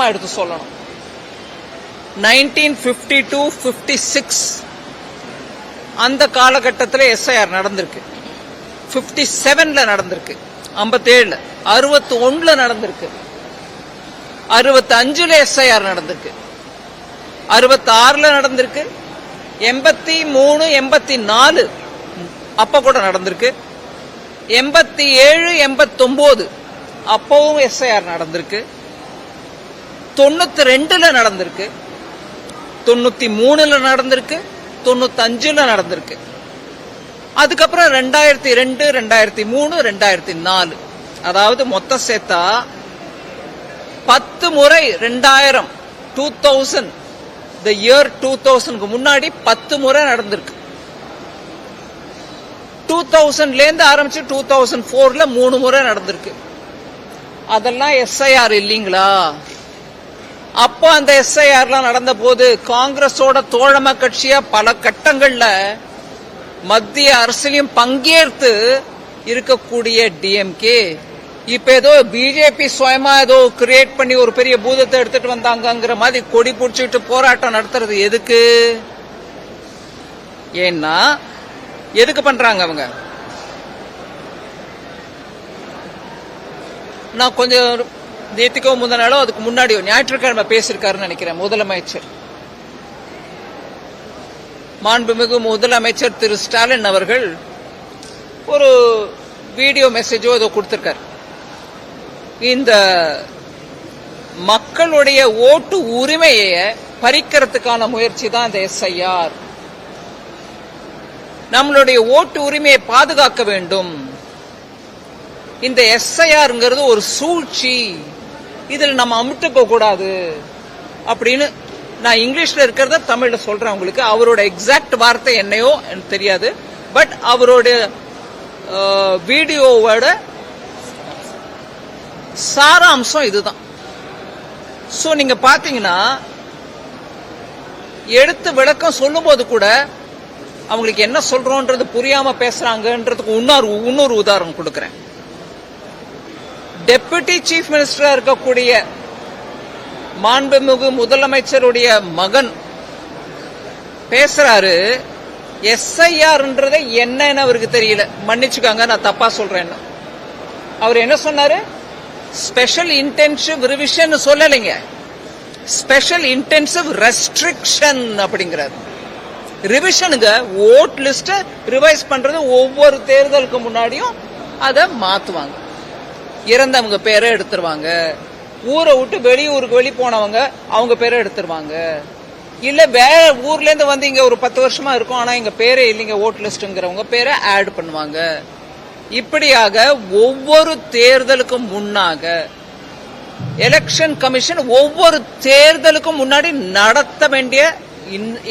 உதாரணமா எடுத்து சொல்லணும். Nineteen fifty two fifty six அந்த காலகட்டத்தில் எஸ்ஐஆர் நடந்திருக்கு. ஃபிஃப்டி செவனில் நடந்திருக்கு. ஐம்பத்தேழில் அறுபத்தி ஒன்றில் நடந்திருக்கு அறுபத்தி எஸ்ஐஆர் நடந்திருக்கு. அறுபத்தி நடந்திருக்கு. எண்பத்தி மூணு எண்பத்தி நாலு அப்போ கூட நடந்திருக்கு. எண்பத்தி ஏழு எண்பத்தொம்போது அப்பவும் எஸ்ஐஆர் நடந்திருக்கு. தொண்ணூத்தி ரெண்டுல நடந்திருக்கு. தொண்ணூத்தி மூணுல நடந்திருக்கு. தொண்ணூத்தஞ்சுல நடந்திருக்கு. அதுக்கப்புறம் ரெண்டாயிரத்தி ரெண்டு ரெண்டாயிரத்தி மூணு ரெண்டாயிரத்தி நாலு அதாவது மொத்தம் சேர்த்தா பத்து முறை ரெண்டாயிரம் two thousand. The year two தௌசண்ட்க்கு முன்னாடி பத்து முறை நடந்திருக்கு. டூ தௌசண்ட்ல இருந்து ஆரம்பிச்சு டூ தௌசண்ட் போர்ல மூணு முறை நடந்திருக்கு. அதெல்லாம் எஸ்ஐஆர் இல்லைங்களா? அப்போ அந்த எஸ்ஐஆர்லாம் நடந்த போது காங்கிரஸோட தோழமை கட்சியா பல கட்டங்கள்ல மத்திய அரசிலையும் பங்கேற்று இருக்கக்கூடிய டிஎம்கே இப்ப ஏதோ பிஜேபி சுயமா ஏதோ கிரியேட் பண்ணி ஒரு பெரிய பூதத்தை எடுத்துட்டு வந்தாங்கங்கிற மாதிரி கொடி பிடிச்சிட்டு போராட்டம் நடத்துறது எதுக்கு? ஏன்னா எதுக்கு பண்றாங்க அவங்க? நான் கொஞ்சம் நேற்றுக்கோ முந்த நாளோ அதுக்கு முன்னாடியோ ஞாயிற்றுக்கிழமை பேசியிருக்காருன்னு நினைக்கிறேன் முதலமைச்சர். மாண்புமிகு முதலமைச்சர் திரு ஸ்டாலின் அவர்கள் ஒரு வீடியோ மெசேஜோ ஏதோ கொடுத்துருக்கார். இந்த மக்களுடைய ஓட்டு உரிமையை பறிக்கிறதுக்கான முயற்சி தான் இந்த எஸ்ஐஆர். நம்மளுடைய ஓட்டு உரிமையை பாதுகாக்க வேண்டும். இந்த எஸ்ஐஆர்ங்கிறது ஒரு சூழ்ச்சி. இதில் நம்ம அமுட்டுக்க கூடாது. அப்படின்னு நான் இங்கிலீஷில் இருக்கிறத தமிழில் சொல்கிறேன் உங்களுக்கு. அவரோட எக்ஸாக்ட் வார்த்தை என்னையோ எனக்கு தெரியாது. பட் அவரோட வீடியோவோட சாராம்சம் இதுதான். ஸோ நீங்கள் பார்த்தீங்கன்னா எடுத்து விளக்கம் சொல்லும்போது கூட அவங்களுக்கு என்ன சொல்கிறோன்றது புரியாமல் பேசுகிறாங்கன்றதுக்கு இன்னொரு இன்னொரு உதாரணம் கொடுக்குறேன். டெபுட்டி சீஃப் மினிஸ்டரா இருக்கக்கூடிய மாண்புமிகு முதலமைச்சருடைய மகன் பேசுறாரு. எஸ்ஐஆர்ன்றதை என்னன்னு அவருக்கு தெரியல. மன்னிச்சுக்காங்க நான் தப்பா சொல்றேன்னு. அவர் என்ன சொன்னாரு? ஸ்பெஷல் இன்டென்சிவ் ரிவிஷன் சொல்லலைங்க. ஸ்பெஷல் இன்டென்சிவ் ரெஸ்ட்ரிக்ஷன் அப்படிங்கிறார். ரிவிஷனுங்க ஓட் லிஸ்ட ரிவைஸ் பண்றது ஒவ்வொரு தேர்தலுக்கு முன்னாடியும் அதை மாத்துவாங்க. இறந்தவங்க பேரை எடுத்துருவாங்க. ஊரை விட்டு வெளியூருக்கு வெளி போனவங்க அவங்க பேரை எடுத்துருவாங்க. இல்ல வேற ஊர்ல இருந்து வந்து இங்க ஒரு பத்து வருஷமா இருக்கும் ஆனா எங்க பேரே இல்லைங்க ஓட் லிஸ்ட்ங்கிறவங்க பேரை ஆட் பண்ணுவாங்க. இப்படியாக ஒவ்வொரு தேர்தலுக்கும் முன்னாக எலெக்ஷன் கமிஷன் ஒவ்வொரு தேர்தலுக்கும் முன்னாடி நடத்த வேண்டிய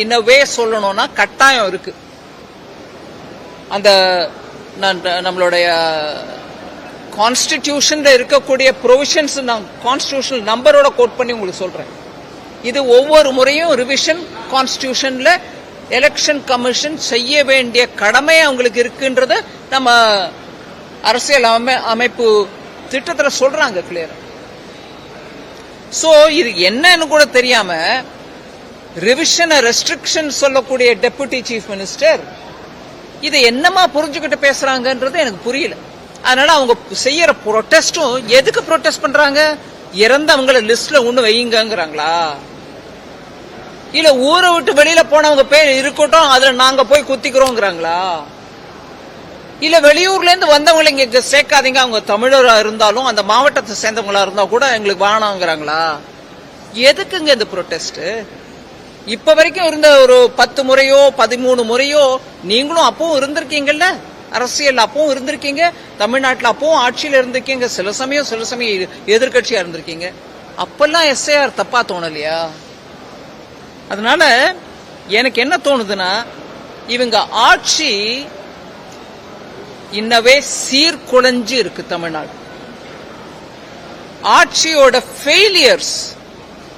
இன்னவே சொல்லணும்னா கட்டாயம் இருக்கு. அந்த நம்மளுடைய கான்ஸ்டிடியூஷன்ல இருக்கக்கூடிய ப்ரொவிஷன்ஸ் நான் கான்ஸ்டியூஷனல் நம்பரோட கோட் பண்ணி உங்களுக்கு சொல்றேன். இது ஒவ்வொரு முறையும் ரிவிஷன் கான்ஸ்டியூஷனில் எலெக்ஷன் கமிஷன் செய்ய வேண்டிய கடமை அவங்களுக்கு இருக்குன்றத நம்ம அரசியல் அமை- அமைப்பு திட்டத்தில் சொல்றாங்க கிளியர் சோ இது என்னன்னு கூட தெரியாம ரிவிஷன் ரெஸ்ட்ரிக்ஷன் சொல்லக்கூடிய டெபுட்டி சீஃப் மினிஸ்டர் இதை என்னமா புரிஞ்சுக்கிட்டு பேசுறாங்கன்றது எனக்கு புரியல. அதனால அவங்க செய்யற ப்ரொட்டஸ்டும் எதுக்கு ப்ரொட்டஸ்ட் பண்றாங்க? இறந்தவங்கள லிஸ்ட்ல ஒண்ணு வையுங்கிறாங்களா இல்ல ஊரை விட்டு வெளியில போனவங்க பேர் இருக்கட்டும் அதுல நாங்க போய் குத்திக்கிறோங்கிறாங்களா? இல்ல வெளியூர்ல இருந்து வந்தவங்களை இங்க சேர்க்காதீங்க அவங்க தமிழரா இருந்தாலும் அந்த மாவட்டத்தை சேர்ந்தவங்களா இருந்தா கூட எங்களுக்கு வேணாங்கிறாங்களா? எதுக்குங்க இந்த ப்ரொட்டஸ்ட் இப்ப வரைக்கும் இருந்த ஒரு பத்து முறையோ பதிமூணு முறையோ நீங்களும் அப்பவும் இருந்திருக்கீங்கல்ல? அரசியல் அப்பவும் இருந்திருக்கீங்க தமிழ்நாட்டில் அப்பவும் ஆட்சியில இருந்திருக்கீங்க சில சமயம் சில சமயம் எதிர்க்கட்சியா இருந்திருக்கீங்க. அப்பெல்லாம் எஸ்ஐஆர் தப்பா தோணலையா? அதனால எனக்கு என்ன தோணுதுன்னா இவங்க ஆட்சி இன்னவே சீர்குலைஞ்சு இருக்கு தமிழ்நாடு. ஆட்சியோட ஃபெயிலியர்ஸ்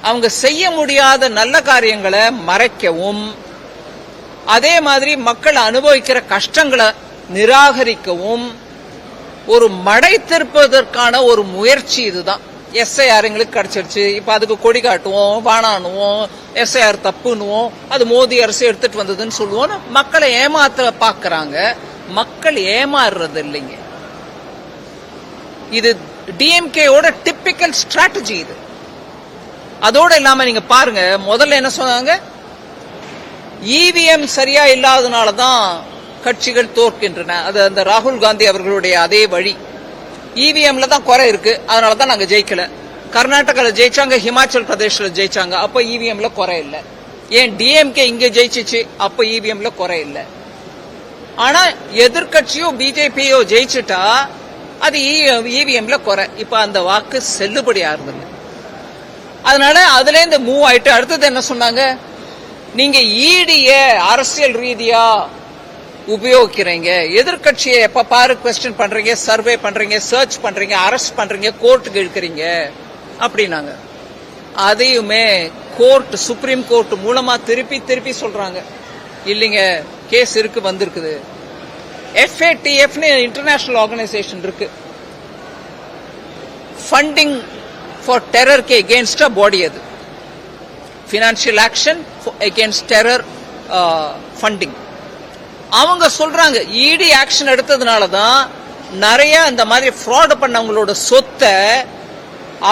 அவங்க செய்ய முடியாத நல்ல காரியங்களை மறைக்கவும் அதே மாதிரி மக்கள் அனுபவிக்கிற கஷ்டங்களை நிராகரிக்கவும் ஒரு மடை திருப்பதற்கான ஒரு முயற்சி இதுதான். எஸ்ஐஆர் எங்களுக்கு கிடைச்சிருச்சு. இப்ப அதுக்கு கொடி காட்டுவோம் வானானுவோம் எஸ்ஐஆர் தப்புன்னுவோம் அது மோதி அரசு எடுத்துட்டு வந்ததுன்னு சொல்லுவோம். மக்களை ஏமாத்த பாக்குறாங்க மக்கள் ஏமாறுறது இல்லைங்க. இது டிஎம்கேயோட டிப்பிக்கல் ஸ்ட்ராட்டஜி இது. அதோட இல்லாம நீங்க பாருங்க முதல்ல என்ன சொன்னாங்க? இவிஎம் சரியா இல்லாதனால தான் கட்சிகள் தோற்கின்றன. அது அந்த ராகுல் காந்தி அவர்களுடைய அதே வழி. இவிஎம்ல தான் குறை இருக்கு. அதனால தான் நாங்க ஜெயிக்கல. கர்நாடகால ஜெயிச்சாங்க ஹிமாச்சல் பிரதேஷ்ல ஜெயிச்சாங்க. அப்ப இவிஎம்ல குறை இல்ல. ஏன் டிஎம்கே இங்க ஜெயிச்சிச்சு? அப்ப இவிஎம்ல குறை இல்ல. ஆனா எதிர்க்கட்சியோ பிஜேபியோ ஜெயிச்சுட்டா அது இவிஎம்ல குறை. இப்ப அந்த வாக்கு செல்லுபடி ஆறுதில்லை அதனால அதுல இருந்து மூவ் ஆயிட்டு அடுத்தது என்ன சொன்னாங்க? நீங்க ஈடிய அரசியல் ரீதியா உபயோகிக்கிறீங்க எதிர்க்கட்சியை எப்ப பாரு கொஸ்டின் பண்றீங்க சர்வே பண்றீங்க சர்ச் பண்றீங்க அரெஸ்ட் பண்றீங்க கோர்ட்டுக்கு இழுக்கிறீங்க? அப்படின்னாங்க. அதையுமே கோர்ட் சுப்ரீம் கோர்ட் மூலமா திருப்பி திருப்பி சொல்றாங்க. இல்லைங்க கேஸ் இருக்கு வந்திருக்குது. எஃப்ஏடிஎஃப்னு இன்டர்நேஷனல் ஆர்கனைசேஷன் இருக்கு. ஃபண்டிங் ஃபார் டெரருக்கு எகேன்ஸ்டா பாடி அது. Financial action against terror funding அவங்க சொல்றாங்க இடி ஆக்ஷன் எடுத்ததுனால தான் நிறைய இந்த மாதிரி ஃப்ராட் பண்ணவங்களோட சொத்தை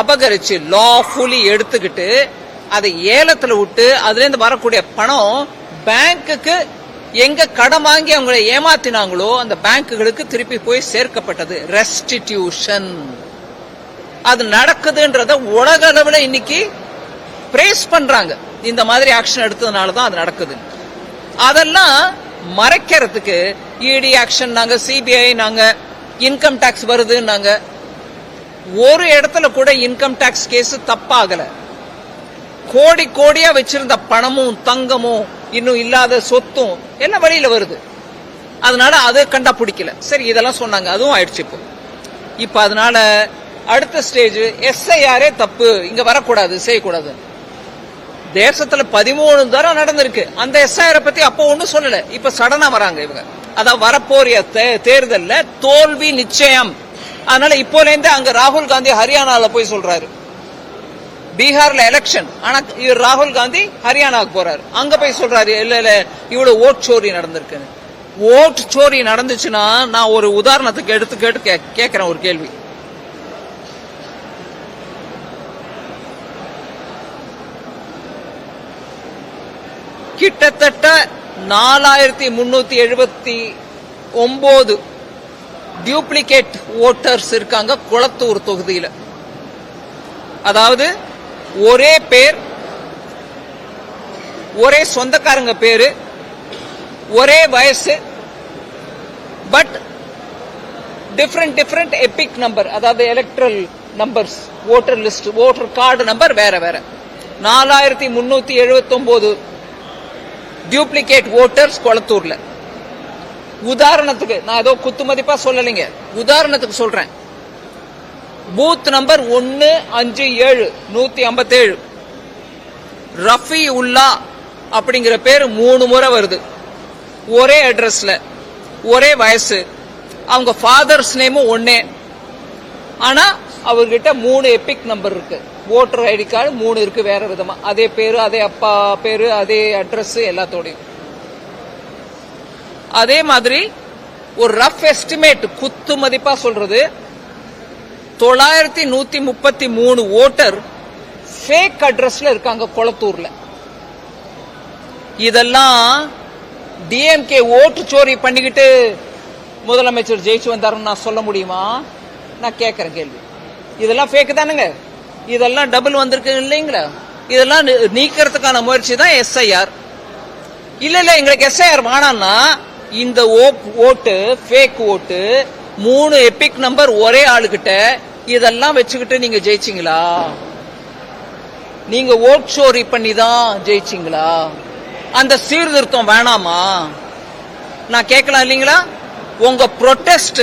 அபகரிச்சு லாஃபுல்லி எடுத்துக்கிட்டு அதை ஏலத்தில் விட்டு அதுலேருந்து வரக்கூடிய பணம் பேங்க்குக்கு எங்க கடன் வாங்கி அவங்களை ஏமாத்தினாங்களோ அந்த பேங்க்குகளுக்கு திருப்பி போய் சேர்க்கப்பட்டது. ரெஸ்டிடியூஷன் அது நடக்குதுன்றத உலக அளவில் இன்னைக்கு பிரேஸ் பண்றாங்க. இந்த மாதிரி ஆக்ஷன் எடுத்ததுனால தான் அது நடக்குது. அதெல்லாம் மறைக்கிறதுக்கு இடி ஆக்ஷன் நாங்க சிபிஐ நாங்க இன்கம் டாக்ஸ் வருதுன்னாங்க. ஒரு இடத்துல கூட இன்கம் டாக்ஸ் கேஸ் தப்பாகல. கோடி கோடியா வச்சிருந்த பணமும் தங்கமும் இன்னும் இல்லாத சொத்தும் எல்லாம் வழியில வருது? அதனால அது கண்டா பிடிக்கல சரி இதெல்லாம் சொன்னாங்க. அதுவும் ஆயிடுச்சு இப்போ. இப்ப அதனால அடுத்த ஸ்டேஜ் எஸ்ஐஆரே தப்பு. இங்க வரக்கூடாது செய்யக்கூடாது தேசத்துல பதிமூணு தரம் நடந்திருக்கு. அந்த எஸ்ஐஆர் பத்தி அப்போ ஒன்றும் சொல்லல. இப்ப சடனா வராங்க இவங்க. அதான் வரப்போறிய தே- தேர்தல்ல தோல்வி நிச்சயம். அதனால இப்போல இருந்து அங்க ராகுல் காந்தி ஹரியானால போய் சொல்றாரு. பீகார்ல எலெக்ஷன் ஆனா இவர் ராகுல் காந்தி ஹரியானாவுக்கு போறாரு. அங்க போய் சொல்றாரு இல்ல இல்ல இவ்வளவு ஓட் சோரி நடந்திருக்குன்னு. ஓட் சோரி நடந்துச்சுன்னா நான் ஒரு உதாரணத்துக்கு எடுத்து கேட்டு கே- கேட்கிறேன் ஒரு கேள்வி. கிட்டத்தட்ட நாலாயிரத்தி முன்னூத்தி எழுபத்தி ஒன்பது டியூப்ளிகேட் ஓட்டர்ஸ் இருக்காங்க குளத்தூர் தொகுதியில். அதாவது ஒரே பேர் ஒரே சொந்தக்காரங்க பேரு ஒரே வயசு but different different EPIC number அதாவது electoral numbers voter list voter card number வேற வேற. நாலாயிரத்தி முன்னூத்தி எழுபத்தி ஒன்பது டியூப்ளிகேட் ஓட்டர்ஸ் கொளத்தூர்ல. உதாரணத்துக்கு நான் ஏதோ குத்து மதிப்பா சொல்லலைங்க. உதாரணத்துக்கு சொல்றேன். பூத் நம்பர் ஒன்னு அஞ்சு ஏழு நூத்தி ஐம்பத்தேழு. ரஃபி உல்லா அப்படிங்கிற பேர் மூணு முறை வருது. ஒரே அட்ரஸ்ல ஒரே வயசு. அவங்க ஃபாதர்ஸ் நேமும் ஒன்னே ஆனா அவர்கிட்ட மூணு எபிக் நம்பர் இருக்கு. ஓட்டர் ஐடி கார்டு மூணு இருக்கு வேற விதமா. அதே பேரு அதே அப்பா பேரு அதே அட்ரஸ் எல்லாத்தோடையும். அதே மாதிரி ஒரு ரஃப் எஸ்டிமேட் குத்து மதிப்பா சொல்றது தொள்ளாயிரத்தி நூத்தி முப்பத்தி மூணு ஓட்டர் ஃபேக் அட்ரஸ்ல இருக்காங்க குளத்தூரில். இதெல்லாம் டிஎம்கே ஓட்டு சோரி பண்ணிக்கிட்டு முதலமைச்சர் ஜெயிச்சு வந்தாருன்னு நான் சொல்ல முடியுமா? நான் கேட்கறேன் கேள்வி. இதெல்லாம் ஃபேக் தானுங்க. இதெல்லாம் டபுள் வந்திருக்கு இல்லைங்களா? இதெல்லாம் நீ- நீக்கிறதுக்கான முயற்சி தான் எஸ்ஐஆர் இல்ல இல்ல எங்களுக்கு எஸ்ஐஆர் வேணாம்னா இந்த ஓப்- ஓட்டு ஃபேக் ஓட்டு மூணு எபிக் நம்பர் ஒரே ஆளுகிட்ட இதெல்லாம் வச்சுக்கிட்டு நீங்க ஜெயிச்சீங்களா? நீங்க ஓட் சோரி பண்ணி தான் ஜெயிச்சீங்களா? அந்த சீர்திருத்தம் வேணாமா? நான் கேட்கலாம் இல்லைங்களா? உங்க ப்ரொட்டஸ்ட்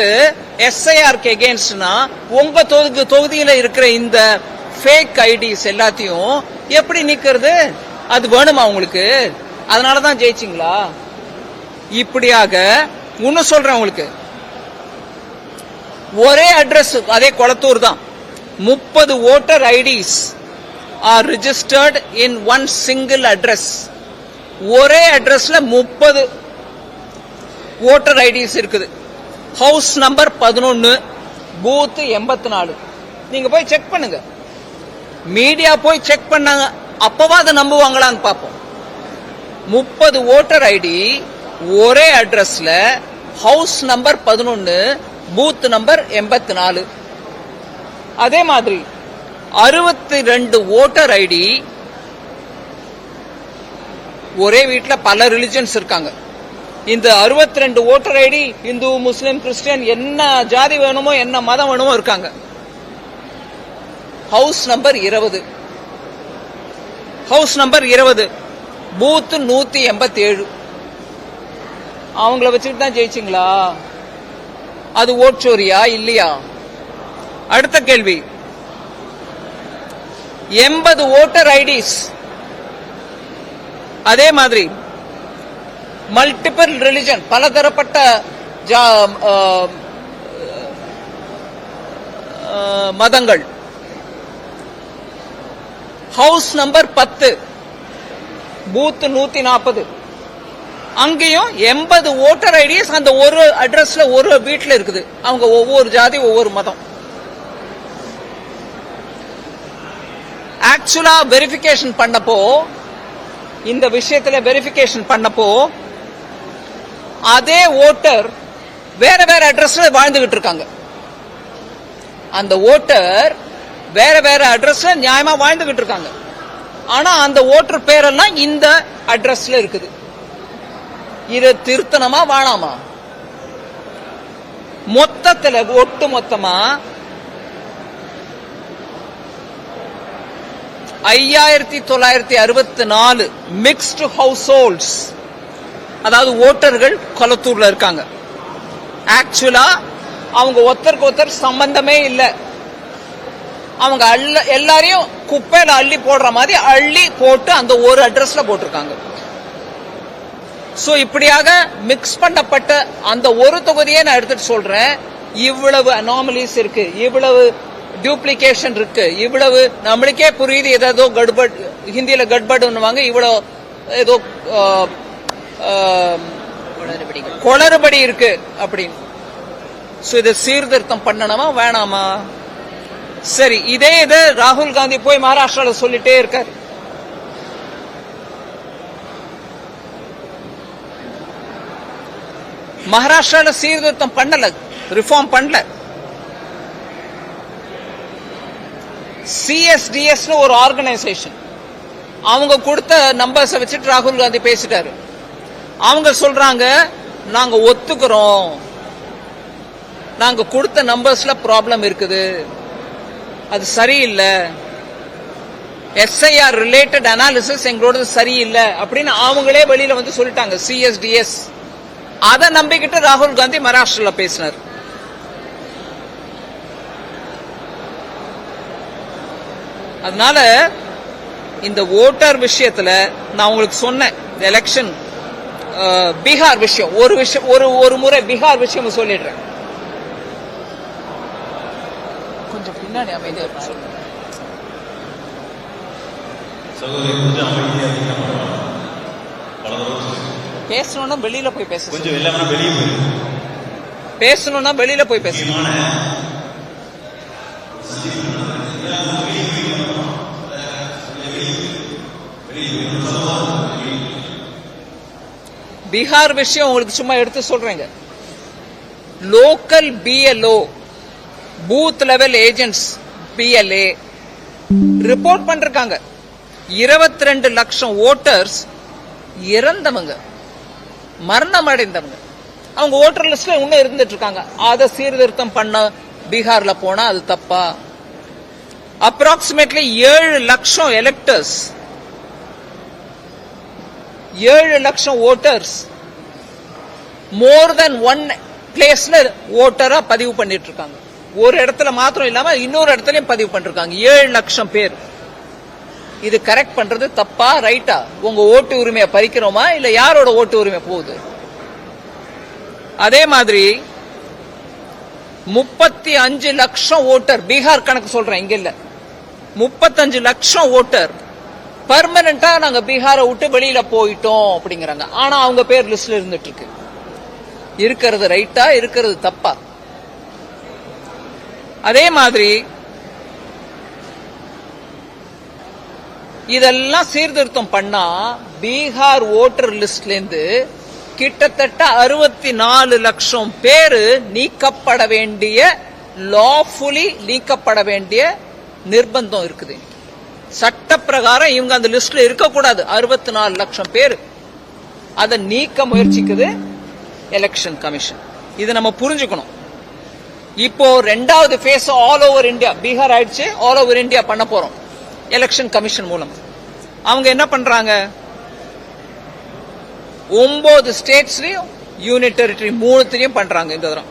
எஸ்ஐஆர்க்கு எகேன்ஸ்ட்னா உங்க தொகுதி தொகுதியில இருக்கிற இந்த ஃபேக் ஐடிஸ் எல்லாத்தையும் எப்படி நிற்கிறது அது வேணுமா உங்களுக்கு? அதனால தான் ஜெயிச்சிங்களா? இப்படியாக இன்னும் சொல்றேன் உங்களுக்கு. ஒரே அட்ரஸ் அதே கொளத்தூர் தான். முப்பது voter IDs are registered in one single address ஒரே அட்ரஸ்ல முப்பது ஓட்டர் ஐடிஸ் இருக்குது. ஹவுஸ் நம்பர் பதினொன்னு பூத் எண்பத்தி நாலு. நீங்க போய் செக் பண்ணுங்க. மீடியா போய் செக் பண்ணாங்க. அப்பவா அதை நம்புவாங்களான்னு பார்ப்போம். முப்பது ஓட்டர் ஐடி ஒரே அட்ரஸ்ல ஹவுஸ் நம்பர் பதினொன்னு பூத் நம்பர் எண்பத்தி நாலு அதே மாதிரி அறுபத்தி ரெண்டு ஓட்டர் ஐடி ஒரே வீட்டில் பல ரிலிஜன்ஸ் இருக்காங்க. இந்த அறுபத்தி ரெண்டு ஓட்டர் ஐடி இந்து முஸ்லீம் கிறிஸ்டியன் என்ன ஜாதி வேணுமோ என்ன மதம் வேணுமோ இருக்காங்க. ஹவுஸ் நம்பர் இருபது. ஹவுஸ் நம்பர் இருபது. பூத்து நூத்தி எண்பத்தி ஏழு அவங்கள வச்சுட்டு தான் ஜெயிச்சிங்களா? அது ஓட்சோரியா இல்லையா? அடுத்த கேள்வி. எண்பது ஓட்டர் ஐடிஸ். அதே மாதிரி மல்டிபிள் ரிலிஜன் பலதரப்பட்ட ஜா- மதங்கள். ஹவுஸ் நம்பர் பத்து. பூத் நூத்தி நாற்பது அங்கேயும் எண்பது ஓட்டர் ஐடிஸ் அந்த ஒரு அட்ரஸ்ல ஒரு வீட்டில் இருக்குது. அவங்க ஒவ்வொரு ஜாதி ஒவ்வொரு மதம். ஆக்சுவலா வெரிஃபிகேஷன் பண்ணப்போ இந்த விஷயத்துல வெரிஃபிகேஷன் பண்ணப்போ அதே ஓட்டர் வேற வேற அட்ரஸ்ல வாழ்ந்துகிட்டு இருக்காங்க. அந்த ஓட்டர் வேற வேற அட்ரஸ்ல நியாயமா வாழ்ந்துகிட்டு இருக்காங்க. ஆனா அந்த ஓட்டர் பேரெல்லாம் இந்த அட்ரஸ்ல இருக்குது. இதை திருத்தனமா வாழாமா? மொத்தத்துல ஒட்டு மொத்தமா ஐயாயிரத்தி தொள்ளாயிரத்தி அறுபத்தி நாலு மிக்ஸ்டு ஹவுஸ் ஹோல்ட்ஸ் அதாவது ஓட்டர்கள் கொளத்தூர்ல இருக்காங்க. ஆக்சுவலா அவங்க ஒருத்தருக்கு ஒருத்தர் சம்பந்தமே இல்லை. அவங்க அள்ள எல்லாரையும் குப்பையில அள்ளி போடுற மாதிரி அள்ளி போட்டு அந்த ஒரு அட்ரஸ்ல போட்டிருக்காங்க. சோ இப்படியாக மிக்ஸ் பண்ணப்பட்ட அந்த ஒரு தொகுதியை நான் எடுத்துட்டு சொல்றேன். இவ்வளவு அனாமலிஸ் இருக்கு இவ்வளவு டியூப்ளிகேஷன் இருக்கு இவ்வளவு நம்மளுக்கே புரியுது ஏதோ கட்பட் ஹிந்தியில கட்படுன்னுவாங்க இவ்வளவு ஏதோ குளறுபடி இருக்கு அப்படின்னு. சோ இதை சீர்திருத்தம் பண்ணணுமா வேணாமா? சரி இதே இது ராகுல் காந்தி போய் மகாராஷ்டிரால சொல்லிட்டே இருக்காரு. மகாராஷ்டிரால சீர்திருத்தம் பண்ணல ரிஃபார்ம் பண்ணல. சிஎஸ்டிஎஸ் ஒரு ஆர்கனைசேஷன் அவங்க கொடுத்த நம்பர்ஸை வச்சுட்டு ராகுல் காந்தி பேசிட்டாரு. அவங்க சொல்றாங்க நாங்க ஒத்துக்கிறோம். நாங்க கொடுத்த நம்பர்ஸ்ல ப்ராப்ளம் இருக்குது. அது சரியில்லை. எஸ்ஐஆர் ரிலேட்டட் அனாலிசிஸ் எங்களோட சரியில்லை அப்படின்னு அவங்களே வெளியில வந்து சொல்லிட்டாங்க சிஎஸ்டிஎஸ் அதை நம்பிக்கிட்டு ராகுல் காந்தி மகாராஷ்டிரால பேசினார். அதனால இந்த ஓட்டர் விஷயத்துல நான் உங்களுக்கு சொன்னேன் எலெக்ஷன் பீகார் விஷயம். ஒரு விஷயம் ஒரு ஒரு முறை பீகார் விஷயம் சொல்லிடுறேன் கொஞ்சம் பின்னாடி அமைதியா இருப்பாங்க சகோதரி கொஞ்சம் அமைதியாக இருந்தீங்கன்னா பரவாயில்ல. சொல்லிருக்கேன். பேசணும்னா வெளியில போய் பேச பேசணும்னா வெளியில போய் பீகார் விஷயம் உங்களுக்கு சும்மா எடுத்து சொல்றேங்க. Local BLO booth level agents BLA report பண்ணிருக்காங்க. இருபத்தி ரெண்டு லட்சம் ஓட்டர்ஸ் இறந்தவங்க மரணம் அடைந்தவங்க அவங்க ஓட்டர் லிஸ்ட்ல இன்னும் இருந்துட்டு இருக்காங்க. அதை சீர்திருத்தம் பண்ண பீகார்ல போனா அது தப்பா? அப்ராக்சிமேட்லி ஏழு லட்சம் எலெக்டர்ஸ் ஏழு லட்சம் ஓட்டர்ஸ் மோர் தென் ஒன் பிளேஸ்ல ஓட்டரா பதிவு பண்ணிட்டு இருக்காங்க. ஒரு இடத்துல மாத்திரம் இல்லாம இன்னொரு இடத்துலயும் பதிவு பண்ணிருக்காங்க. ஏழு லட்சம் பேர். இது கரெக்ட் பண்றது தப்பா ரைட்டா உங்க ஓட்டு உரிமையை பறிக்கிறோமா? இல்ல யாரோட ஓட்டு உரிமை போகுது? அதே மாதிரி முப்பத்தி அஞ்சு லட்சம் ஓட்டர் பீகார் கணக்கு சொல்றேன் இங்க இல்ல. முப்பத்தஞ்சு லட்சம் ஓட்டர். பர்மனண்டா நாங்க பீகாரை விட்டு வெளியில போயிட்டோம் அப்படிங்கிறாங்க. ஆனா அவங்க பேர் லிஸ்ட்ல இருந்துட்டு இருக்கு. இருக்கிறது ரைட்டா இருக்கிறது தப்பா? அதே மாதிரி இதெல்லாம் சீர்திருத்தம் பண்ணா பீகார் ஓட்டர் லிஸ்ட்ல இருந்து கிட்டத்தட்ட அறுபத்தி நாலு லட்சம் பேரு நீக்கப்பட வேண்டிய லாஃபுல்லி நீக்கப்பட வேண்டிய நிர்பந்தம் இருக்குது சட்ட பிரகாரம் இவங்க அந்த லிஸ்ட்ல இருக்கக்கூடாது. அறுபத்தி நாலு லட்சம் பேர். அதை நீக்க முயற்சிக்குது எலெக்ஷன் கமிஷன் இதை நம்ம புரிஞ்சுக்கணும். இப்போ ரெண்டாவது phase all over India Bihar ஆயிடுச்சு ஆல் ஓவர் இந்தியா பண்ண போறோம். எலெக்ஷன் கமிஷன் மூலம். அவங்க என்ன பண்றாங்க? ஒன்பது ஸ்டேட்ஸ்லயும் யூனிட் டெரிட்டரி மூணுத்திலையும் பண்றாங்க இந்த தரம்.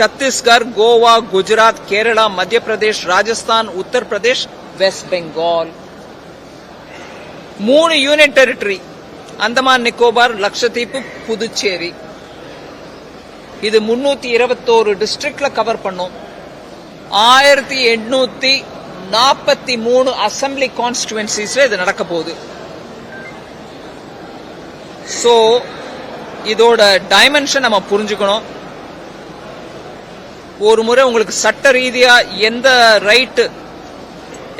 சத்தீஸ்கர் கோவா குஜராத் கேரளா மத்திய பிரதேஷ் ராஜஸ்தான் உத்தரப்பிரதேஷ் வெஸ்ட் பெங்கால் மூணு யூனிட் டெரிட்டரி அந்தமான் நிக்கோபார் லட்சத்தீப்பு புதுச்சேரி. இது முன்னூற்றி இருபத்தோரு டிஸ்ட்ரிக்டில் கவர் பண்ணும். ஆயிரத்தி எண்ணூற்றி நாற்பத்தி மூணு அசம்பிளி கான்ஸ்டுவன்சிஸில் இது நடக்க போகுது. ஸோ இதோட டைமென்ஷன் நம்ம புரிஞ்சுக்கணும். ஒரு முறை உங்களுக்கு சட்ட ரீதியாக எந்த ரைட்டு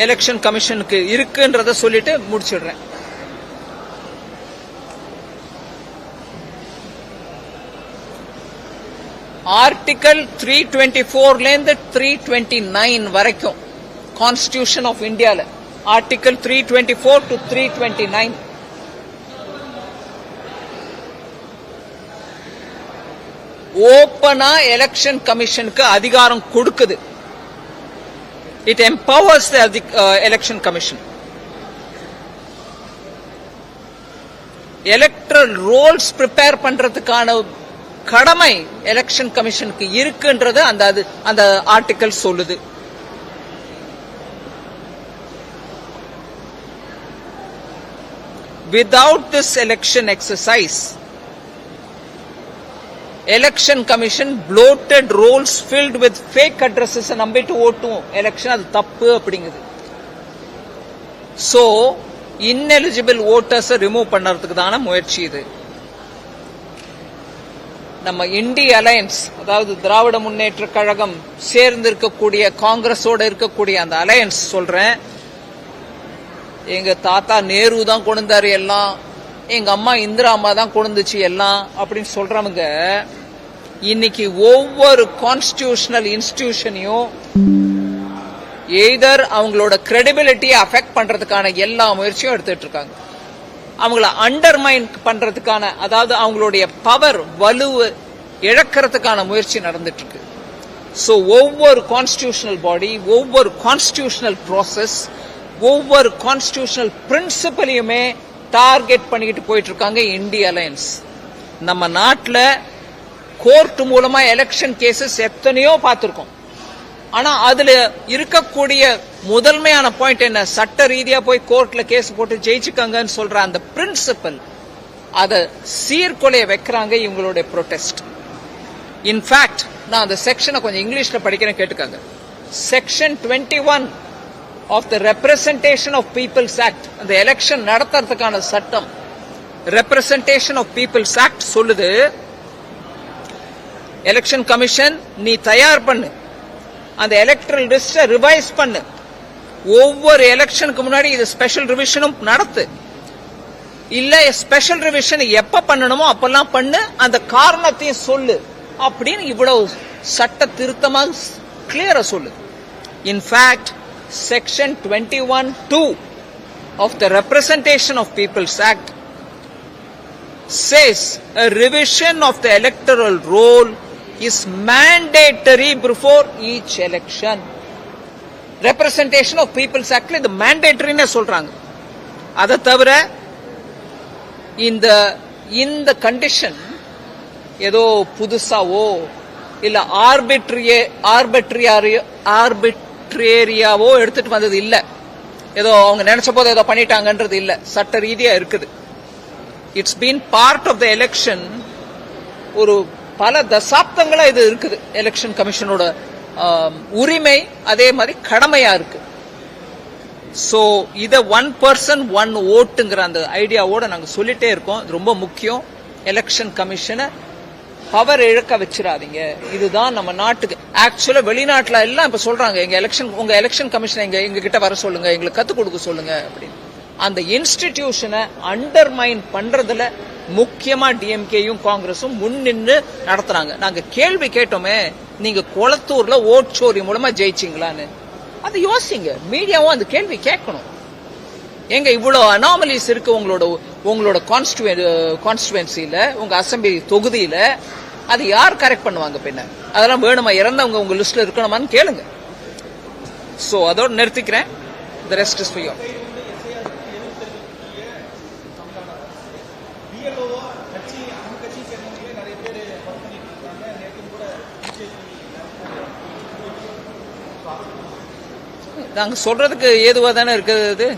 எலெக்ஷன் கமிஷனுக்கு இருக்குன்றத சொல்லிட்டு முடிச்சிடுறேன். ஆர்டிகல் த்ரீ டுவெண்ட்டி ஃபோர்லேருந்து த்ரீ டுவெண்ட்டி நைன் வரைக்கும் கான்ஸ்டியூஷன் ஆஃப் இந்தியாவில் article three twenty four to three twenty nine ஓப்பனா எலெக்ஷன் கமிஷனுக்கு அதிகாரம் கொடுக்குது it empowers the election commission electoral rolls prepare பண்றதுக்கான கடமை எலெக்ஷன் கமிஷனுக்கு இருக்குன்றது அந்த அது அந்த ஆர்டிக்கல் சொல்லுது without this election exercise Election commission bloated rolls filled with fake addresses நம்பிட்டு ஓட்டும் எலெக்ஷன் அது தப்பு அப்படிங்குது ஸோ இன்எலிஜிபிள் ஓட்டர்ஸை ரிமூவ் பண்ணுறதுக்கு தான முயற்சி இது நம்ம இண்டி அலையன்ஸ் அதாவது திராவிட முன்னேற்ற கழகம் சேர்ந்து இருக்கக்கூடிய காங்கிரஸோட இருக்கக்கூடிய அந்த அலையன்ஸ் சொல்றேன். எங்க தாத்தா நேரு தான் கொண்டாரு எல்லாம். எங்க அம்மா இந்திரா அம்மா தான் கொண்டுச்சு எல்லாம் அப்படின்னு சொல்றவங்க இன்னைக்கு ஒவ்வொரு கான்ஸ்டியூஷனல் இன்ஸ்டிடியூஷனையும் எய்தர் அவங்களோட கிரெடிபிலிட்டியை அஃபெக்ட் பண்றதுக்கான எல்லா முயற்சியும் எடுத்துட்டு இருக்காங்க. அவங்கள அண்டர்மைன் பண்றதுக்கான அதாவது அவங்களுடைய பவர் வலுவை இழக்கிறதுக்கான முயற்சி நடந்துட்டு இருக்கு ஸோ ஒவ்வொரு கான்ஸ்டியூஷனல் பாடி ஒவ்வொரு கான்ஸ்டியூஷனல் ப்ராசஸ் ஒவ்வொரு கான்ஸ்டியூஷனல் பிரின்சிபலையுமே டார்கெட் பண்ணிக்கிட்டு போயிட்டு இருக்காங்க இந்திய அலையன்ஸ் நம்ம நாட்டில் கோர்ட் மூலமா எலெக்ஷன் கேசஸ் எத்தனையோ பார்த்துருக்கோம். ஆனா அதுல இருக்கக்கூடிய முதன்மையான பாயிண்ட் என்ன? சட்ட ரீதியா போய் கோர்ட்ல கேஸ் போட்டு ஜெயிச்சுக்கங்கன்னு சொல்ற அந்த பிரின்சிபல் அதை சீர்கொலைய வைக்கிறாங்க இவங்களுடைய ப்ரொடெஸ்ட் இன்ஃபேக்ட் நான் அந்த செக்ஷனை கொஞ்சம் இங்கிலீஷ்ல படிக்கிறேன் கேட்டுக்கங்க. Section twenty one of the representation of peoples act அந்த எலெக்ஷன் நடத்துறதுக்கான சட்டம் ரெப்ரசன்டேஷன் ஆஃப் பீப்புள்ஸ் ஆக்ட் சொல்லுது எலெக்ஷன் கமிஷன் நீ தயார் பண்ணு. அந்த எலக்ட்ரல் லிஸ்டை ரிவைஸ் பண்ணு. ஒவ்வொரு எலெக்ஷனுக்கு முன்னாடி இது ஸ்பெஷல் ரிவிஷனும் நடத்து. இல்ல ஸ்பெஷல் ரிவிஷன் எப்ப பண்ணணுமோ அப்பெல்லாம் பண்ணு அந்த காரணத்தையும் சொல்லு. அப்படின்னு இவ்வளவு சட்ட திருத்தமாக கிளியரா சொல்லு. In fact section twenty one two of the representation of peoples act says a revision of the electoral roll is mandatory before each election. Representation of People's Act இது mandatoryன்னு சொல்றாங்க. அதை தவிர இந்த இந்த கண்டிஷன் ஏதோ புதுசாவோ இல்ல ஆர்பிட்ரியே ஆர்பிட்ரியாரியோ ஆர்பிட்ரேரியாவோ எடுத்துட்டு வந்தது இல்ல. ஏதோ அவங்க நினைச்ச போது ஏதோ பண்ணிட்டாங்கன்றது இல்ல. சட்ட ரீதியா இருக்குது. It's been part of the election ஒரு பல தசாப்தங்களா இது இருக்குது. எலெக்ஷன் கமிஷனோட உரிமை அதே மாதிரி கடமையா இருக்கு. சோ இத ஒன் பர்சன் ஒன் ஓட்டுங்கிற அந்த ஐடியாவோட நாங்க சொல்லிட்டே இருக்கோம். இது ரொம்ப முக்கியம். எலெக்ஷன் கமிஷனை பவர் இழக்க வச்சிடாதீங்க. இதுதான் நம்ம நாட்டுக்கு ஆக்சுவலா வெளிநாட்டுல எல்லாம் இப்ப சொல்றாங்க. எங்க எலெக்ஷன் உங்க எலெக்ஷன் கமிஷனை எங்க எங்க கிட்ட வர சொல்லுங்க. எங்களுக்கு கத்து கொடுக்க சொல்லுங்க அப்படின்னு. அந்த இன்ஸ்டிடியூஷனை அண்டர்மைன் பண்றதுல முக்கியமா டிஎம்கேயும் காங்கிரஸும் முன் நின்று நடத்துறாங்க. நாங்க கேள்வி கேட்டோமே நீங்க குளத்தூர்ல ஓட்சோரி மூலமா ஜெயிச்சீங்களான்னு. அது யோசிங்க. மீடியாவும் அந்த கேள்வி கேட்கணும். எங்க இவ்வளவு அனாமலிஸ் இருக்கு உங்களோட உங்களோட கான்ஸ்டுவன்சில உங்க அசெம்பிளி தொகுதியில. அது யார் கரெக்ட் பண்ணுவாங்க பின்ன? அதெல்லாம் வேணுமா? இறந்தவங்க உங்க லிஸ்ட்ல இருக்கணுமான்னு கேளுங்க. சோ அதோட நிறுத்திக்கிறேன். த ரெஸ்ட் இஸ் ஃபார் நாங்க சொல்றதுக்கு ஏதுவா தானே இருக்குது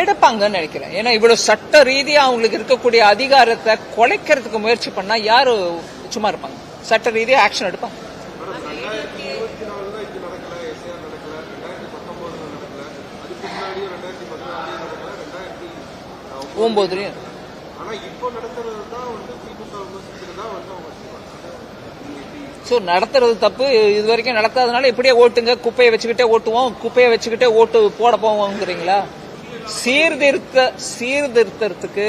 எடுப்பாங்கன்னு நினைக்கிறேன். ஏன்னா இவ்வளவு சட்ட ரீதியா அவங்களுக்கு இருக்கக்கூடிய அதிகாரத்தை குலைக்கிறதுக்கு முயற்சி பண்ணா யாரு சும்மா இருப்பாங்க? சட்ட ரீதியா ஆக்ஷன் எடுப்பாங்க. ஒன்பதுலயும் ஆனா இப்போ நடக்கிறது தான் வந்து திமுக விமர்சிக்கிறதா வந்து அவங்க சொல்றாங்க ஸோ நடத்துறது தப்பு. இது வரைக்கும் நடக்காதனால இப்படியே ஓட்டுங்க. குப்பையை வச்சுக்கிட்டே ஓட்டுவோம். குப்பையை வச்சுக்கிட்டே ஓட்டு போட போவோங்கிறீங்களா? சீர்திருத்த சீர்திருத்தத்துக்கு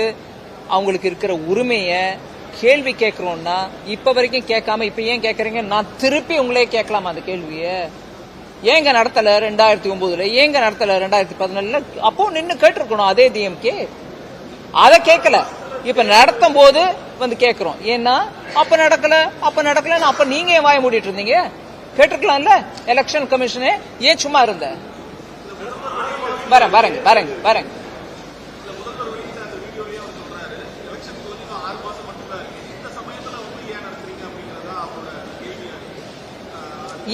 அவங்களுக்கு இருக்கிற உரிமையை கேள்வி கேட்கிறோம்னா இப்ப வரைக்கும் கேட்காம இப்ப ஏன் கேட்கறீங்க? நான் திருப்பி உங்களே கேட்கலாமா அந்த கேள்வியை? ஏங்க நடத்தல ரெண்டாயிரத்தி ஒன்பதுல ஏங்க நடத்தல ரெண்டாயிரத்தி பதினாலுல அப்போ நின்று கேட்டிருக்கணும். அதே டிஎம்கே அதை கேட்கல. இப்ப நடத்தும் போது வந்து கேட்குறோம் ஏன்னா அப்ப நடக்கல அப்ப நடக்கலன்னு அப்ப நீங்க ஏன் வாய மூடிட்டு இருந்தீங்க? கேட்டிருக்கலாம்ல? எலெக்ஷன் கமிஷனே ஏன் சும்மா இருந்த? வரேன் வரேங்க வரேங்க வரேங்க.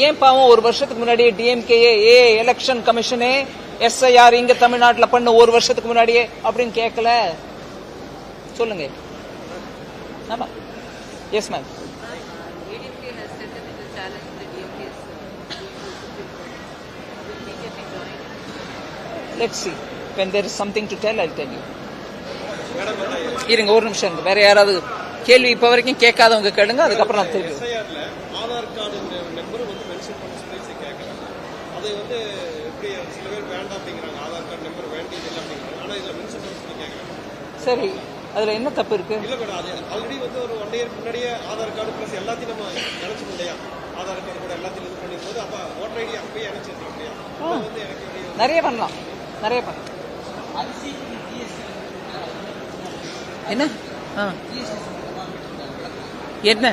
ஏன் பாவம் ஒரு வருஷத்துக்கு முன்னாடியே டிஎம்கே ஏ எலெக்ஷன் கமிஷனே எஸ்ஐஆர் இங்க தமிழ்நாட்டில் பண்ண ஒரு வருஷத்துக்கு முன்னாடியே அப்படின்னு கேட்கல சொல்லுங்க. ஆமா yes ma'am? Let's see when there is something to tell i'll tell you. இருங்க ஒரு நிமிஷம் இருங்க. வேற யாராவது கேள்வி இப்ப வரைக்கும் கேட்காதவங்க கேளுங்க அதுக்கப்புறம் நான் தெரியும். சரி. அதுல என்ன தப்பு இருக்கு? இல்ல மேடம் அது ஆல்ரெடி வந்து ஒரு ஒன் இயர் முன்னாடியே ஆதார் கார்டு பிளஸ் எல்லாத்தையும் நம்ம நினைச்சோம் இல்லையா? ஆதார் கார்டு கூட எல்லாத்தையும் இது பண்ணும் போது அப்ப ஓட்டர் ஐடி அப்பயே இணைச்சிருக்கோம் இல்லையா? வந்து எனக்கு நிறைய பண்ணலாம். நிறைய பண்ணலாம். என்ன? ஆ. என்ன?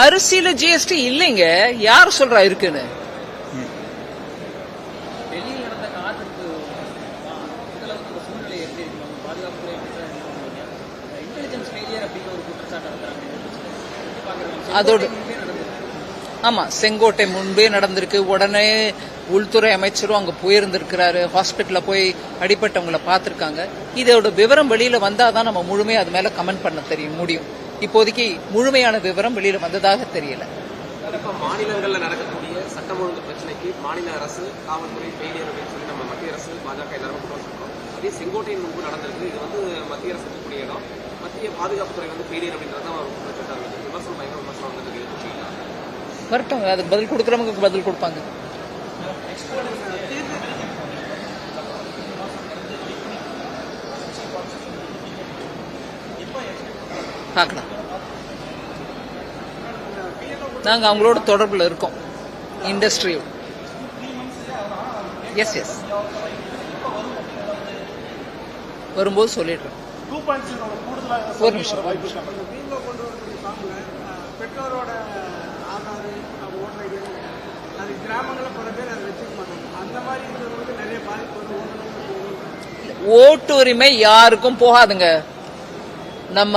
அரிசியில ஜிஎஸ்டி இல்லைங்க. யார் சொல்றா இருக்குன்னு டெல்லியில் நடந்த காத்திருப்பு அளவுக்கு ஒரு சூழ்நிலை எப்படி இருக்கு நம்ம பாதுகாப்புத்துறை இன்டெலிஜென்ஸ் ஃபெயிலியர் அப்படிங்கிற ஒரு குற்றச்சாட்டு நடத்துறாங்க எப்படி பார்க்குறாங்க அதோடு ஆமாம் செங்கோட்டை முன்பே நடந்திருக்கு. உடனே உள்துறை அமைச்சரும் அங்கே போயிருந்திருக்கிறாரு. ஹாஸ்பிட்டலில் போய் அடிபட்டவங்களை பார்த்துருக்காங்க. இதோட விவரம் வெளியில் வந்தால் தான் நம்ம முழுமையாக அது மேலே கமெண்ட் பண்ண தெரியும் முடியும். இப்போதைக்கு முழுமையான விவரம் வெளியில் வந்ததாக தெரியல. மாநிலங்களில் நடக்கக்கூடிய சட்டம் ஒழுங்கு பிரச்சனைக்கு மாநில அரசு காவல்துறை ஃபெயிலியர் அப்படின்னு சொல்லி நம்ம மத்திய அரசு பாஜக எல்லாரும் அதே செங்கோட்டையின் முன்பு நடந்திருக்கு. இது வந்து மத்திய அரசு இருக்கக்கூடிய இடம். மத்திய பாதுகாப்புத்துறை வந்து ஃபெயிலியர் அப்படின்றத தான் ஒரு குற்றச்சாட்டா விமர்சனம் பயங்கர விமர்சனம் வந்திருக்கு இது வரட்டும் அதுக்கு பதில் கொடுக்கறவங்களுக்கு பதில் கொடுப்பாங்க. பார்க்கலாம். நாங்க அவங்களோட தொடர்புல இருக்கோம். இண்டஸ்ட்ரியோட எஸ் எஸ் வரும்போது சொல்லிடுறேன். ஒரு நிமிஷம் ஒரு நிமிஷம். நீங்க கொண்டு வரக்கூடிய ஃபார்ம்ல பெற்றோரோட ஆதார் அது கிராமங்களில் பல பேர் அதை வச்சுக்க மாட்டாங்க. அந்த மாதிரி இருக்கிறவங்களுக்கு நிறைய பாதிப்பு வந்து ஓட்டுநர்களுக்கு ஓட்டு உரிமை யாருக்கும் போகாதுங்க. நம்ம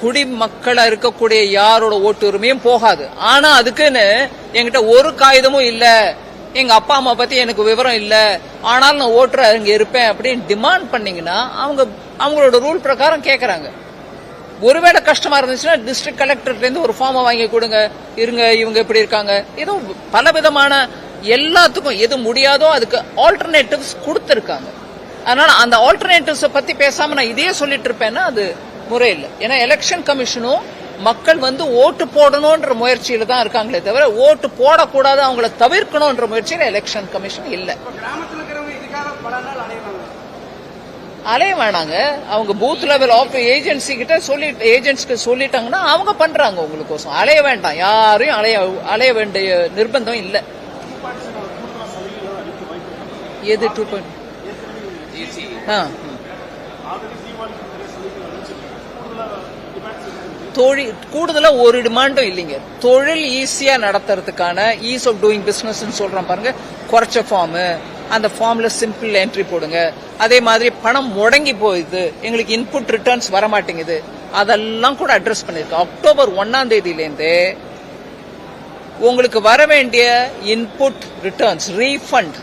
குடிமக்களா இருக்கக்கூடிய யாரோட ஓட்டு உரிமையும் போகாது. ஆனா அதுக்குன்னு என்கிட்ட ஒரு காகிதமும் இல்ல. எங்க அப்பா அம்மா பத்தி எனக்கு விவரம் இல்ல. ஆனாலும் நான் ஓட்டுற அங்க இருப்பேன் அப்படின்னு டிமாண்ட் பண்ணீங்கன்னா அவங்க அவங்களோட ரூல் பிரகாரம் கேட்குறாங்க ஒருவேளை கஷ்டமா இருந்துச்சுன்னா டிஸ்ட்ரிக்ட் கலெக்டர்லேருந்து ஒரு ஃபார்மை வாங்கி கொடுங்க இருங்க இவங்க இப்படி இருக்காங்க. ஏதோ பல விதமான எல்லாத்துக்கும் எது முடியாதோ அதுக்கு ஆல்டர்னேட்டிவ்ஸ் கொடுத்துருக்காங்க. அதனால அந்த ஆல்டர்னேட்டிவ்ஸை பத்தி பேசாம நான் இதையே சொல்லிட்டு இருப்பேன்னா அது முறை இல்லை ஏன்னா எலெக்ஷன் கமிஷனும் மக்கள் வந்து ஓட்டு போடணும்ன்ற முயற்சியில தான் இருக்காங்களே தவிர ஓட்டு போடக்கூடாது அவங்கள தவிர்க்கணும்ன்ற முயற்சியில் எலெக்ஷன் கமிஷன் இல்லை. அலைய வேணாங்க. அவங்க பூத் லெவல் ஆஃப் ஏஜென்சி கிட்ட சொல்லி ஏஜென்ட்ஸ்க்கு சொல்லிட்டாங்கன்னா அவங்க பண்றாங்க உங்களுக்கோசம். அலைய வேண்டாம். யாரையும் அலைய அலைய வேண்டிய நிர்பந்தம் இல்ல. எது டூ பாயிண்ட் தொழில் கூடுதலா ஒரு டிமாண்டும் இல்லைங்க. தொழில் ஈஸியா நடத்துறதுக்கான ஈஸ் ஆஃப் டூயிங் பிசினஸ் சொல்றோம் பாருங்க. குறைச்ச ஃபார்ம் அந்த ஃபார்மில் சிம்பிள் என்ட்ரி போடுங்க. அதே மாதிரி பணம் முடங்கி போகுது எங்களுக்கு இன்புட் ரிட்டர்ன்ஸ் வர மாட்டேங்குது அதெல்லாம் கூட அட்ரஸ் பண்ணியிருக்கு அக்டோபர் ஒன்னாம் தேதியிலேருந்து உங்களுக்கு வர வேண்டிய இன்புட் ரிட்டர்ன்ஸ் ரீஃபண்ட்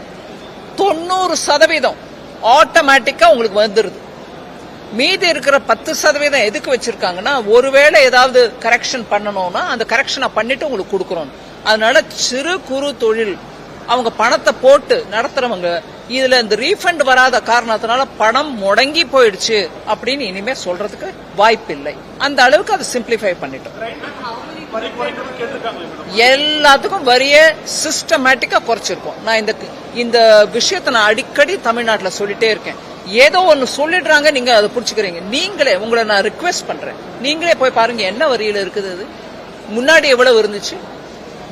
தொண்ணூறு சதவீதம் ஆட்டோமேட்டிக்காக உங்களுக்கு வந்துடுது மீதி இருக்கிற பத்து சதவீதம் எதுக்கு வச்சிருக்காங்கன்னா ஒருவேளை ஏதாவது கரெக்ஷன் பண்ணணும்னா அந்த கரெக்ஷனை பண்ணிட்டு உங்களுக்கு கொடுக்குறோம். அதனால சிறு குறு தொழில் அவங்க பணத்தை போட்டு நடத்துறவங்க இதுல இந்த ரீஃபண்ட் வராத காரணத்தினால பணம் முடங்கி போயிடுச்சு அப்படின்னு இனிமே சொல்றதுக்கு வாய்ப்பில்லை. அந்த அளவுக்கு அதை சிம்பிளிஃபை பண்ணிட்டோம். எல்லாத்துக்கும் வரிய சிஸ்டமேட்டிக்கா குறைச்சிருக்கோம். நான் இந்த இந்த விஷயத்தை நான் அடிக்கடி தமிழ்நாட்டில் சொல்லிட்டே இருக்கேன். ஏதோ ஒன்னு சொல்லிடுறாங்க நீங்க அதை புடிச்சுக்கிறீங்க நீங்களே உங்களை நான் ரிக்வெஸ்ட் பண்றேன். நீங்களே போய் பாருங்க என்ன வரியில இருக்குது அது? முன்னாடி எவ்வளவு இருந்துச்சு?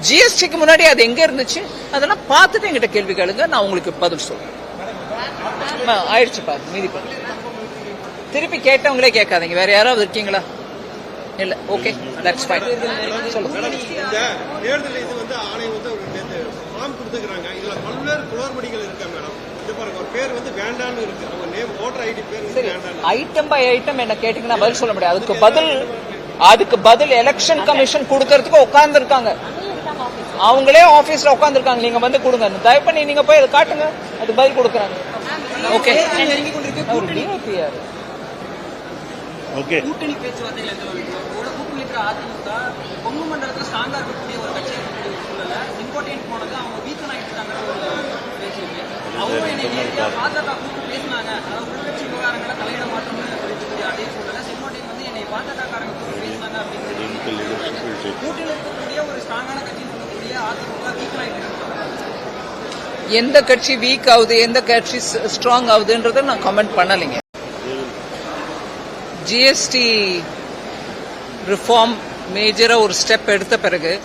ஜிஎஸ்டிக்கு முன்னாடி அது எங்க இருந்துச்சு? அதெல்லாம் பார்த்துட்டு எங்கிட்ட கேள்வி கேளுங்க. நான் உங்களுக்கு பதில் சொல்றேன். ஆயிடுச்சுப்பா ஆயிடுச்சு மீதி திருப்பி கேட்டவங்களே கேட்காதீங்க. வேற யாராவது இருக்கீங்களா? இல்ல ஓகே தட்ஸ் ஃபைன் சொல்லுங்க. தேர்தல் இது வந்து ஆணையம் வந்து ஒரு ஃபார்ம் கொடுத்துக்கிறாங்க இதுல பல்வேறு குளறுபடிகள் இருக்கு மேடம் இது பாருங்க ஒரு பேர் வந்து இருக்கு அவங்க நேம் ஓட்டர் ஐடி பேர் வந்து ஐட்டம் பை ஐட்டம் என்ன கேட்டீங்கன்னா பதில் சொல்ல முடியாது. அதுக்கு பதில் அதுக்கு பதில் எலெக்ஷன் கமிஷன் கொடுக்கறதுக்கு உட்கார்ந்து இருக்காங்க அவங்களே ஆபீஸ்ல உட்கார்ந்து இருக்காங்க நீங்க வந்து கொடுங்க. தயவு பண்ணி நீங்க போய் அதை காட்டுங்க. அது பதில் கொடுக்குறாங்க. ஓகே ஓகே கூட்டணி அதிமுக கொங்கு மண்டலத்தில் ஸ்ட்ராங்கா இருக்கக்கூடிய ஒரு கட்சி செங்கோட்டையன் போனது அவங்க பேச்சு இருக்கு அவரும் என்னை நேரடியா பாஜக கூப்பிட்டு பேசினாங்க. அதாவது உள்கட்சி விவகாரங்களை தலையிட மாட்டோம்னு இருக்கக்கூடிய அதே சூழல்ல செங்கோட்டையன் வந்து என்னை பாஜக காரங்க கூப்பிட்டு பேசினாங்க அப்படிங்கிறது கூட்டணி இருக்கக்கூடிய ஒரு ஸ்ட்ராங்கான கட்சின்னு எந்த கட்சி வீக் ஆகுது எந்த கட்சி ஸ்ட்ராங் ஆகுதுன்றத நான் கமெண்ட் பண்ணலைங்க. ஜிஎஸ்டி ரிஃபார்ம் மேஜரா ஒரு ஸ்டெப் எடுத்த பிறகு